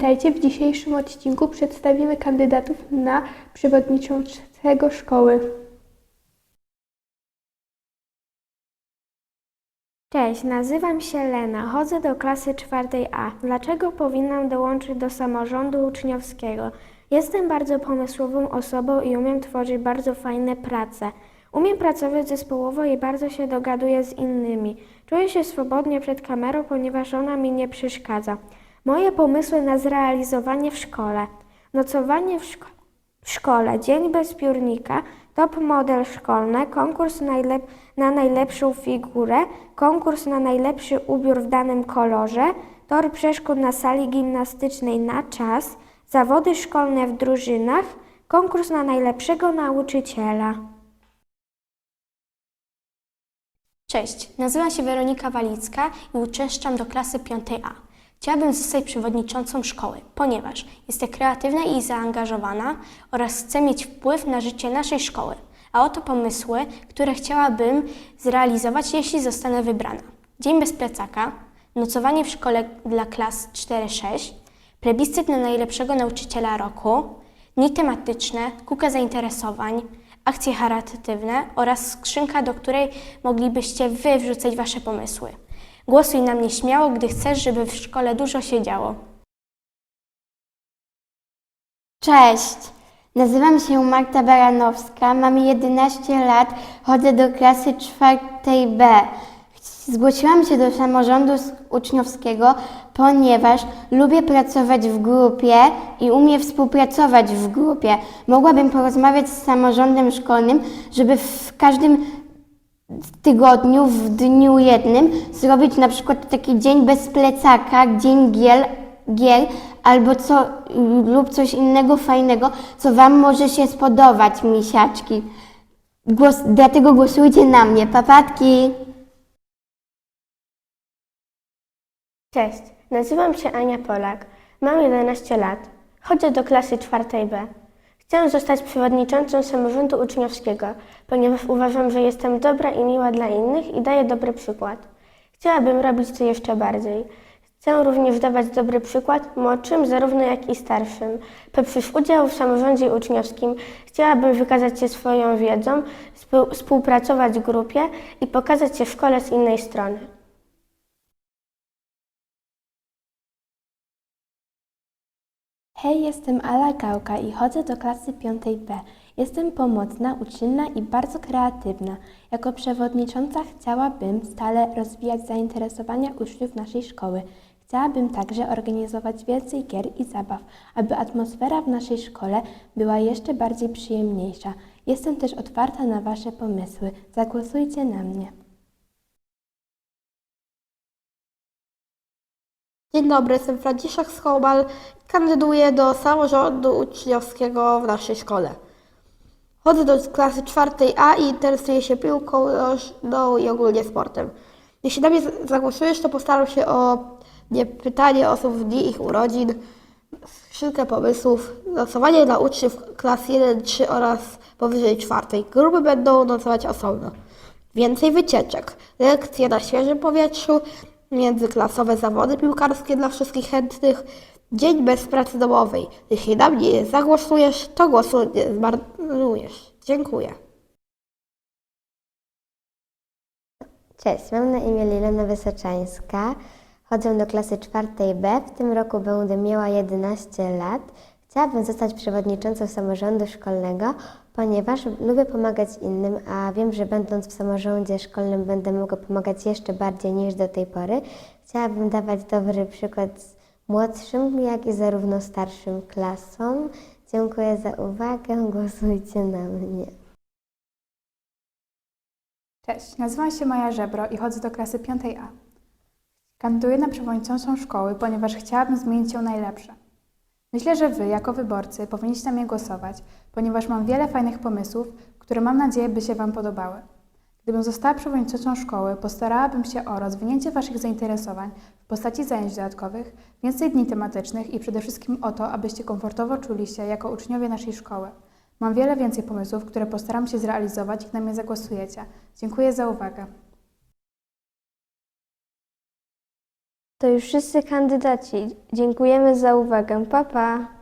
Witajcie, w dzisiejszym odcinku przedstawimy kandydatów na przewodniczącego szkoły. Cześć, nazywam się Lena, chodzę do klasy czwartej A. Dlaczego powinnam dołączyć do samorządu uczniowskiego? Jestem bardzo pomysłową osobą i umiem tworzyć bardzo fajne prace. Umiem pracować zespołowo i bardzo się dogaduję z innymi. Czuję się swobodnie przed kamerą, ponieważ ona mi nie przeszkadza. Moje pomysły na zrealizowanie w szkole. Nocowanie w, szko- w szkole, dzień bez piórnika, top model szkolny, konkurs najlep- na najlepszą figurę, konkurs na najlepszy ubiór w danym kolorze, tor przeszkód na sali gimnastycznej na czas, zawody szkolne w drużynach, konkurs na najlepszego nauczyciela. Cześć, nazywam się Weronika Walicka i uczęszczam do klasy 5A. Chciałabym zostać przewodniczącą szkoły, ponieważ jestem kreatywna i zaangażowana oraz chcę mieć wpływ na życie naszej szkoły. A oto pomysły, które chciałabym zrealizować, jeśli zostanę wybrana. Dzień bez plecaka, nocowanie w szkole dla klas 4-6, plebiscyt na najlepszego nauczyciela roku, dni tematyczne, kuka zainteresowań, akcje charytatywne oraz skrzynka, do której moglibyście wy wrzucać wasze pomysły. Głosuj na mnie śmiało, gdy chcesz, żeby w szkole dużo się działo. Cześć, nazywam się Marta Baranowska, mam 11 lat, chodzę do klasy czwartej B. Zgłosiłam się do samorządu uczniowskiego, ponieważ lubię pracować w grupie i umiem współpracować w grupie. Mogłabym porozmawiać z samorządem szkolnym, żeby w każdym tygodniu, w dniu jednym zrobić na przykład taki dzień bez plecaka, dzień gier, gier albo co, lub coś innego fajnego, co Wam może się spodobać, misiaczki. Głos, dlatego głosujcie na mnie. Papatki! Cześć, nazywam się Ania Polak, mam 11 lat, chodzę do klasy czwartej B. Chcę zostać przewodniczącą samorządu uczniowskiego, ponieważ uważam, że jestem dobra i miła dla innych i daję dobry przykład. Chciałabym robić to jeszcze bardziej. Chcę również dawać dobry przykład młodszym, zarówno jak i starszym. Poprzez udział w samorządzie uczniowskim chciałabym wykazać się swoją wiedzą, współ- współpracować w grupie i pokazać się w szkole z innej strony. Hej, jestem Ala Gałka i chodzę do klasy 5B. Jestem pomocna, uczynna i bardzo kreatywna. Jako przewodnicząca chciałabym stale rozwijać zainteresowania uczniów naszej szkoły. Chciałabym także organizować więcej gier i zabaw, aby atmosfera w naszej szkole była jeszcze bardziej przyjemniejsza. Jestem też otwarta na Wasze pomysły. Zagłosujcie na mnie. Dzień dobry, jestem Franciszek Schobal i kandyduję do samorządu uczniowskiego w naszej szkole. Chodzę do klasy czwartej A i interesuję się piłką nożną i ogólnie sportem. Jeśli na mnie zagłosujesz, to postaram się o nie pytanie osób dni ich urodzin, skrzynkę pomysłów, nocowanie dla uczniów klas 1-3 oraz powyżej czwartej. Grupy będą nocować osobno. Więcej wycieczek, lekcje na świeżym powietrzu, międzyklasowe zawody piłkarskie dla wszystkich chętnych, dzień bez pracy domowej. Jeśli na mnie zagłosujesz, to głosu nie zmarnujesz. Dziękuję. Cześć, mam na imię Lilena Wysoczańska. Chodzę do klasy czwartej B. W tym roku będę miała 11 lat. Chciałabym zostać przewodniczącą samorządu szkolnego, ponieważ lubię pomagać innym, a wiem, że będąc w samorządzie szkolnym będę mogła pomagać jeszcze bardziej niż do tej pory. Chciałabym dawać dobry przykład młodszym, jak i zarówno starszym klasom. Dziękuję za uwagę. Głosujcie na mnie. Cześć, nazywam się Maja Żebro i chodzę do klasy 5A. Kandyduję na przewodniczącą szkoły, ponieważ chciałabym zmienić ją najlepsze. Myślę, że Wy, jako wyborcy, powinniście na mnie głosować, ponieważ mam wiele fajnych pomysłów, które mam nadzieję, by się Wam podobały. Gdybym została przewodniczącą szkoły, postarałabym się o rozwinięcie Waszych zainteresowań w postaci zajęć dodatkowych, więcej dni tematycznych i przede wszystkim o to, abyście komfortowo czuli się jako uczniowie naszej szkoły. Mam wiele więcej pomysłów, które postaram się zrealizować, jak na mnie zagłosujecie. Dziękuję za uwagę. To już wszyscy kandydaci. Dziękujemy za uwagę. Pa, pa.